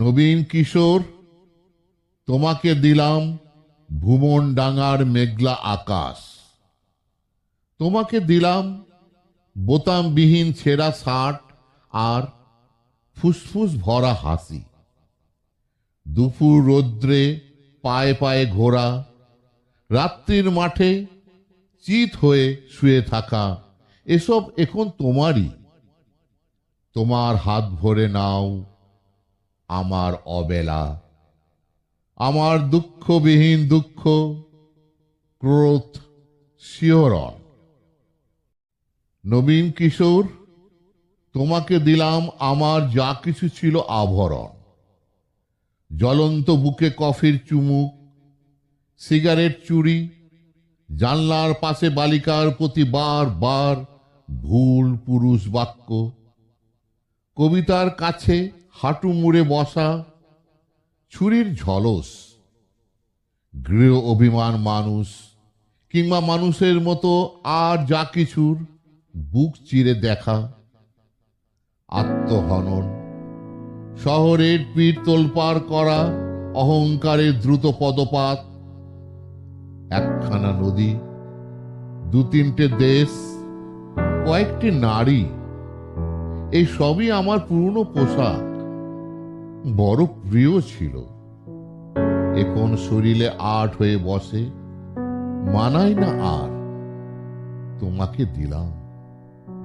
নবীন কিশোর, তোমাকে দিলাম ভুমন ডাঙার মেঘলা আকাশ। তোমাকে দিলাম বোতামবিহীন ছেঁড়া শার্ট আর ফুসফুস ভরা হাসি। দুপুর রৌদ্রে পায়ে পায়ে ঘোরা, রাত্রির মাঠে চিত হয়ে শুয়ে থাকা, এসব এখন তোমারই। তোমার হাত ভরে নাও আমার অবেলা। আমার দুঃখবিহীন দুঃখ, ক্রোধ, শিহরণ। নবীন কিশোর, তোমাকে দিলাম আমার যা কিছু ছিল আভরণ। জ্বলন্ত বুকে কফির চুমুক, সিগারেট চুরি, জানলার পাশে বালিকার প্রতি বার বার ভুল পুরুষ বাক্য। কবিতার কাছে হাঁটু মুড়ে বসা, ছুরির ঝলস, গৃহ অভিমান মানুষ কিংবা মানুষের মতো আর যা কিছুর বুক চিরে দেখা, আত্মহনন, শহরের পিঠ তোলপাড় করা, অহংকারের দ্রুত পদপাত, একখানা নদী দু তিনটে দেশ, কয়েকটি নারী, এই সবই আমার পুরনো পোশাক। বড় প্রিয় ছিল। এখন শরীরে আট হয়ে বসে মানাই না আর। তোমাকে দিলাম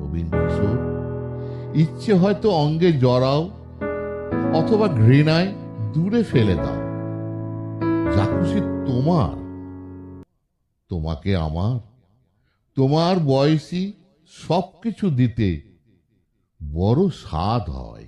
নবীন কিশোর। ইচ্ছে হয়তো অঙ্গে জড়াও, অথবা ঘৃণায় দূরে ফেলে দাও। যা খুশি তোমার, তোমাকে আমার। তোমার বয়সী সবকিছু দিতে বড় স্বাদ হয়।